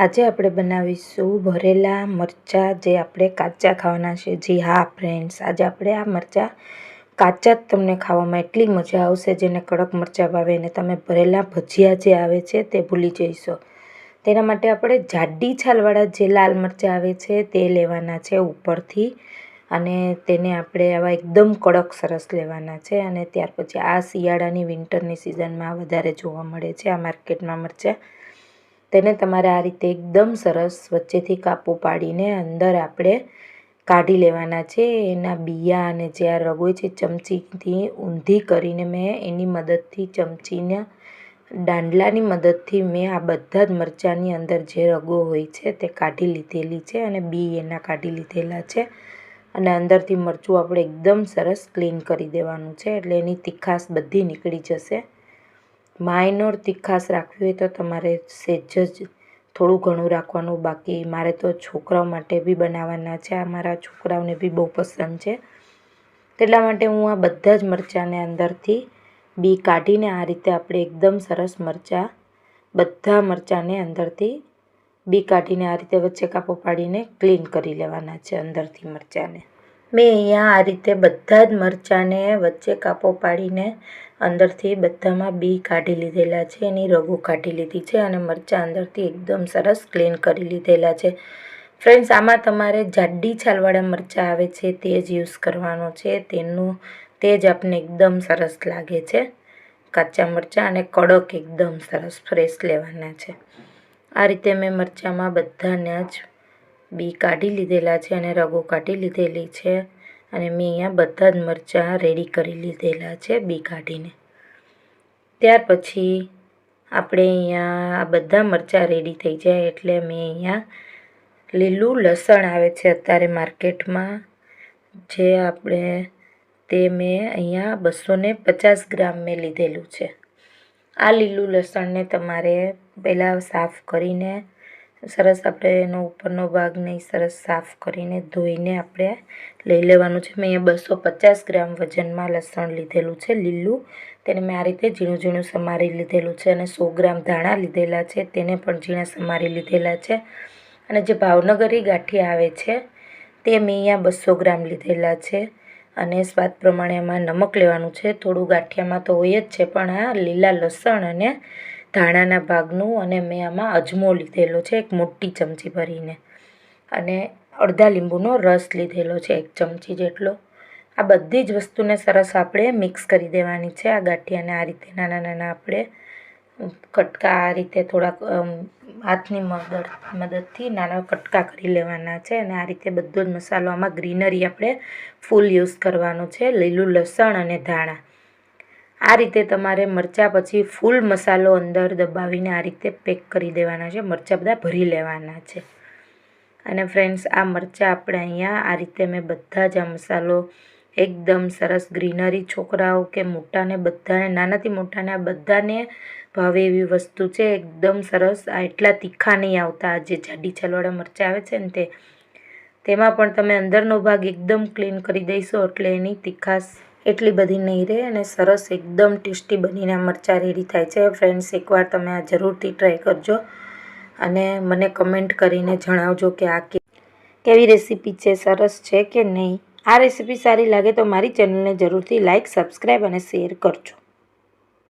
આજે આપણે બનાવીશું ભરેલા મરચાં જે આપણે કાચા ખાવાના છે. જી હા ફ્રેન્ડ્સ આજે આપણે આ મરચાં કાચા જ તમને ખાવામાં એટલી મજા આવશે જેને કડક મરચાં ભાવે અને તમે ભરેલા ભજીયા જે આવે છે તે ભૂલી જઈશો. તેના માટે આપણે જાડી છાલવાળા જે લાલ મરચાં આવે છે તે લેવાના છે ઉપરથી અને તેને આપણે આવા એકદમ કડક સરસ લેવાના છે અને ત્યાર પછી આ શિયાળાની વિન્ટરની સિઝનમાં વધારે જોવા મળે છે આ માર્કેટમાં મરચાં. તેને તમારે આ રીતે એકદમ સરસ વચ્ચેથી કાપું પાડીને અંદર આપણે કાઢી લેવાના છે. એના બિયા અને જે આ રગોય છે ચમચીથી ઊંધી કરીને મેં એની મદદથી ચમચીને દાંડલાની મદદથી મેં આ બધા જ મરચાંની અંદર જે રગો હોય છે તે કાઢી લીધેલી છે અને બી એના કાઢી લીધેલા છે. અને અંદરથી મરચું આપણે એકદમ સરસ ક્લીન કરી દેવાનું છે એટલે એની તીખાશ બધી નીકળી જશે. માઇનોર તીખાશ રાખવી હોય તો તમારે સેજ જ થોડું ઘણું રાખવાનું. બાકી મારે તો છોકરાઓ માટે બી બનાવવાના છે. આ મારા છોકરાઓને બી બહુ પસંદ છે. તેટલા માટે હું આ બધા જ મરચાંને અંદરથી બી કાઢીને આ રીતે આપણે એકદમ સરસ મરચાં, બધા મરચાંને અંદરથી બી કાઢીને આ રીતે વચ્ચે કાપો પાડીને ક્લીન કરી લેવાના છે અંદરથી મરચાંને. મેં અહીંયા આ રીતે બધા જ મરચાંને વચ્ચે કાપો પાડીને અંદરથી બધામાં બી કાઢી લીધેલા છે. એની રગો કાઢી લીધી છે અને મરચાં અંદરથી એકદમ સરસ ક્લીન કરી લીધેલા છે. ફ્રેન્ડ્સ, આમાં તમારે જાડી છાલવાળા મરચાં આવે છે તે જ યુઝ કરવાનો છે. તેનું તે જ આપને એકદમ સરસ લાગે છે. કાચા મરચાં અને કડક એકદમ સરસ ફ્રેશ લેવાના છે. આ રીતે મેં મરચાંમાં બધાને જ બી કાઢી લીધેલા છે અને રગો કાઢી લીધેલી છે. અને મેં અહીંયા બધા જ મરચાં રેડી કરી લીધેલા છે બી કાઢીને. ત્યાર પછી આપણે અહીંયા આ બધા મરચાં રેડી થઈ જાય એટલે મેં અહીંયા લીલું લસણ આવે છે અત્યારે માર્કેટમાં. જે આપણે તે મેં અહીંયા બસો ને પચાસ ગ્રામ મેં લીધેલું છે. આ લીલું લસણને તમારે પહેલાં સાફ કરીને સરસ આપણે એનો ઉપરનો ભાગ નહીં સરસ સાફ કરીને ધોઈને આપણે લઈ લેવાનું છે. મેં બસો પચાસ ગ્રામ વજનમાં લસણ લીધેલું છે, લીલું. તેને મેં આ રીતે ઝીણું ઝીણું સમારી લીધેલું છે અને સો ગ્રામ ધાણા લીધેલા છે, તેને પણ ઝીણા સમારી લીધેલા છે. અને જે ભાવનગરી ગાંઠિયા આવે છે, તે મેં અહીંયા બસો ગ્રામ લીધેલા છે. અને સ્વાદ પ્રમાણે એમાં નમક લેવાનું છે. થોડું ગાંઠિયામાં તો હોય જ છે, પણ આ લીલા લસણ અને ધાણાના ભાગનું અને મેં આમાં અજમો લીધેલો છે, એક મોટી ચમચી ભરીને. અને અડધા લીંબુનો રસ લીધેલો છે, એક ચમચી જેટલો. આ બધી જ વસ્તુને સરસ આપણે મિક્સ કરી દેવાની છે, આ ગાંઠિયાને આ રીતે, નાના નાના આપણે કટકા આ રીતે થોડાક હાથની મદદ, મદદથી નાના કટકા કરી લેવાના છે અને આ રીતે બધો જ મસાલો આમાં ગ્રીનરી આપણે ફૂલ યુઝ કરવાનો છે, લીલું લસણ અને ધાણા. આ રીતે તમારે મરચાં પછી ફૂલ મસાલો અંદર દબાવીને આ રીતે પેક કરી દેવાના છે. મરચાં બધા ભરી લેવાના છે. અને ફ્રેન્ડ્સ, આ મરચાં આપણે અહીંયા આ રીતે મેં બધા જ આ મસાલો એકદમ સરસ ગ્રીનરી છોકરાઓ કે મોટાને બધાને, નાનાથી મોટાને આ બધાને ભાવે એવી વસ્તુ છે. એકદમ સરસ. આ એટલા તીખા નહીં આવતા. જે જાડી છાલવાળા મરચાં આવે છે ને તે, તેમાં પણ તમે અંદરનો ભાગ એકદમ ક્લીન કરી દઈશો એટલે એની તીખાશ એટલી બધી નહીં રહે અને સરસ એકદમ ટેસ્ટી બનીને મરચાં રેડી થાય છે. ફ્રેન્ડ્સ, એકવાર તમે આ જરૂરથી ટ્રાય કરજો અને મને કમેન્ટ કરીને જણાવજો કે આ કેવી રેસીપી છે, સરસ છે કે નહીં. આ રેસીપી સારી લાગે તો મારી ચેનલને જરૂરથી લાઇક સબસ્ક્રાઈબ અને શેર કરજો.